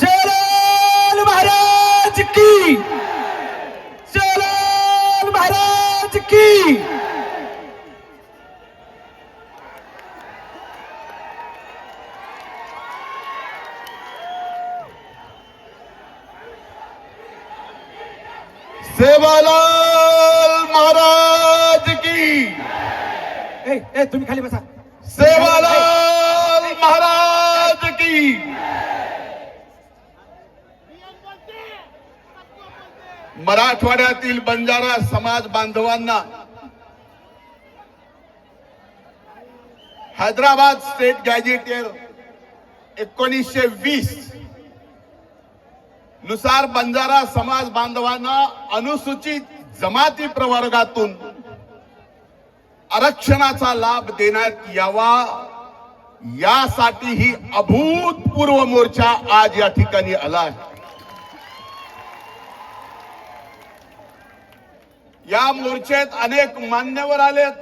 चलन महाराज की। चलन महाराज की। सेवालाल महाराज की। ए ए तुम्ही खाली बसा. सेवालाल महाराज की मराठवाड्यातील बंजारा समाज बांधवांना हैदराबाद स्टेट गॅजेटियर एकोणीसशे वीसनुसार बंजारा समाज बांधवांना अनुसूचित जमाती प्रवर्गातून आरक्षणाचा लाभ देण्यात यावा यासाठी ही अभूतपूर्व मोर्चा आज या ठिकाणी आला आहे. या मोर्चेत अनेक मान्यवर आलेत.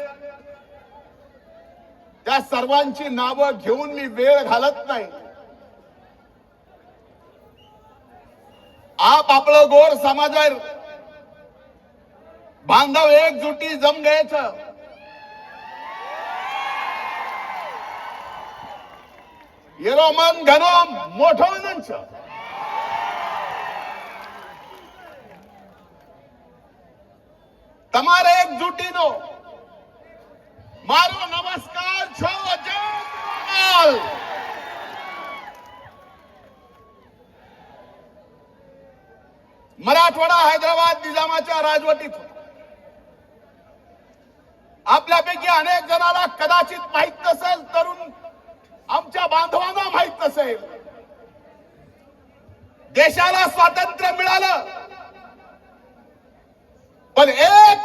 त्या सर्वांची नावं घेऊन मी वेळ घालत नाही. आप आपलं गोर समाजावर बांधव एकजुटी जम घ्यायचं येरो मन घनो मोठं म्हणायचं તમારે એકજૂટીનો મારો નમસ્કાર છો જય જવાહરલાલ. मराठवाडा हैदराबाद निजामाच्या राजवटीत होता. आपल्यापैकी अनेक जणांना कदाचित माहीत नसेल तरुण आमच्या बांधवांना माहीत नसेल देशाला स्वातंत्र्य मिळालं पण एक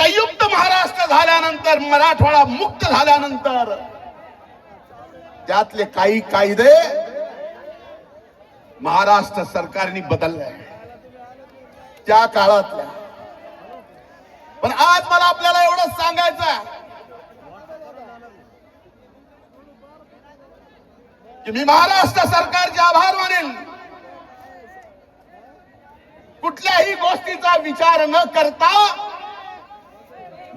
संयुक्त महाराष्ट्र झाल्यानंतर मराठवाडा मुक्त झाल्यानंतर त्यातले काही कायदे महाराष्ट्र सरकारने बदलले. त्या काळातल्या. पण आज मला आपल्याला एवढंच सांगायचं आहे. की मी महाराष्ट्र सरकारचे आभार मानेल कुठल्याही गोष्टीचा विचार न करता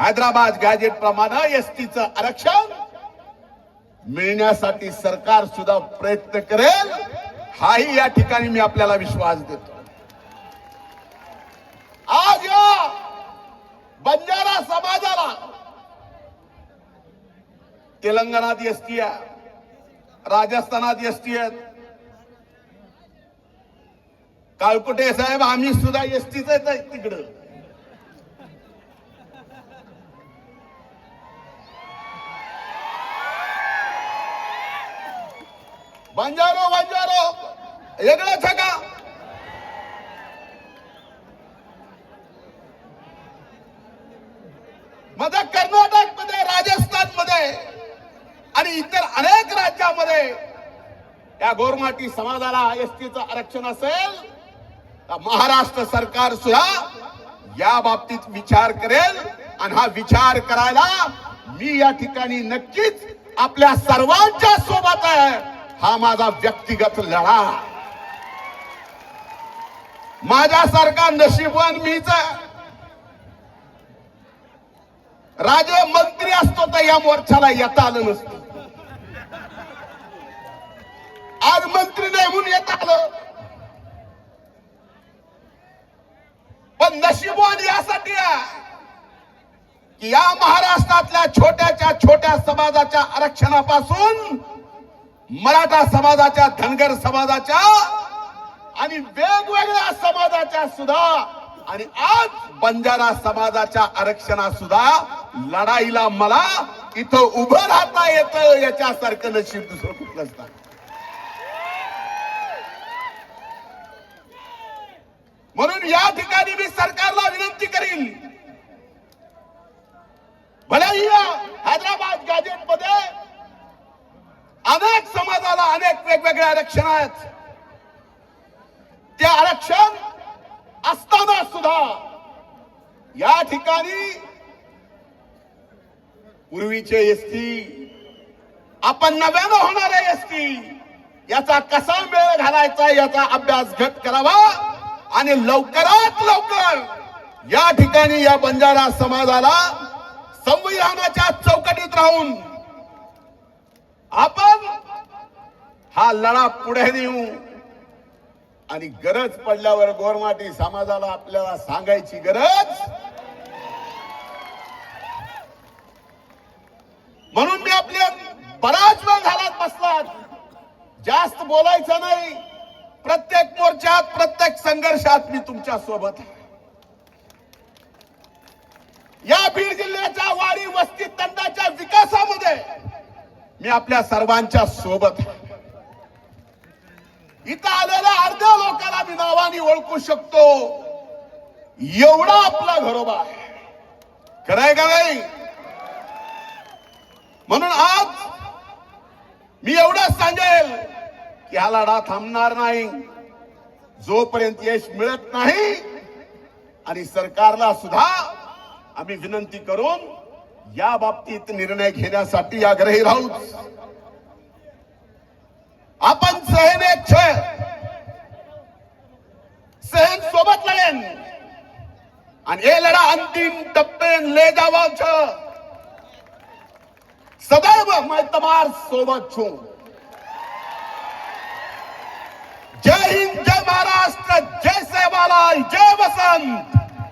हैदराबाद गॅजेट प्रमाणे एसटीचं आरक्षण मिळण्यासाठी सरकार सुद्धा प्रयत्न करेल. हाही या ठिकाणी मी आपल्याला विश्वास देतो. आज या बंजारा समाजाला तेलंगणात एसटी आहे राजस्थानात एसटी आहेत. काळकुटे साहेब आम्ही सुद्धा एसटीच आहे तिकडं. बंजारो बंजारो. वेगळंच आहे का माझा कर्नाटकमध्ये राजस्थानमध्ये आणि इतर अनेक राज्यामध्ये या गोरमाटी समाजाला एसटीच आरक्षण असेल तर महाराष्ट्र सरकार सुद्धा या बाबतीत विचार करेल आणि हा विचार करायला मी या ठिकाणी नक्कीच आपल्या सर्वांच्या सोबत आहे. हा माझा व्यक्तिगत लढा. माझ्यासारखा नशीबवान मीच राजे मंत्री असतो तर या मोर्चाला येता आलं नसतं. आज मंत्री नाही म्हणून येत आलं पण नशीबवान यासाठी की या महाराष्ट्रातल्या छोट्याच्या छोट्या समाजाच्या आरक्षणापासून मराठा समाजाच्या धनगर समाजाच्या आणि वेगवेगळ्या समाजाच्या सुद्धा आणि आज बंजारा समाजाच्या आरक्षणा सुद्धा लढाईला मला इथं उभं राहता येत याच्यासारखं नशीब दुसरं कुठलंच नाही म्हणून या ठिकाणी मी सरकारला विनंती करीन. भलेही हैदराबाद गॅजेटमध्ये अनेक समाजाला अनेक वेगवेगळे आरक्षण आहेत. ते आरक्षण असताना सुद्धा या ठिकाणी पूर्वीचे एसटी आपण नव्यानं होणारे एसटी याचा कसा मेळ घालायचा याचा अभ्यास घट करावा आणि लवकरात लवकर या ठिकाणी या बंजारा समाजाला संविधानाच्या चौकटीत राहून आपण हा लढा पुढे नेऊ. आणि गरज पडल्यावर गोरमाटी समाजाला आपल्याला सांगायची गरज? म्हणून मी आपल्या बराच वेळ झाला बसलात. जास्त बोलायचं नाही. प्रत्येक मोर्चात प्रत्येक संघर्षात मी तुमच्यासोबत या बीड जिल्ह्याच्या वाडी वस्ती तंडाच्या विकासामध्ये मी आपल्या सर्वांच्या सोबत इथं आलेल्या अर्ध्या लोकांना मी नावाने ओळखू शकतो. एवढा आपला घरोबा आहे. खरंय का नाही? म्हणून आज मी एवढं सांगेल की हा लढा थांबणार नाही. जोपर्यंत यश मिळत नाही आणि सरकारला सुद्धा आम्ही विनंती करून या बाबतीत निर्णय घेण्यासाठी आग्रही राहू. आपण सहन एक छळ सहन सोबत लढेन. आणि हे लढा अंतिम टप्पेन ले जावा छ सदैव मैं तुम्हार सोबत छू. जय हिंद जय महाराष्ट्र जय सेवालाल जय वसंत.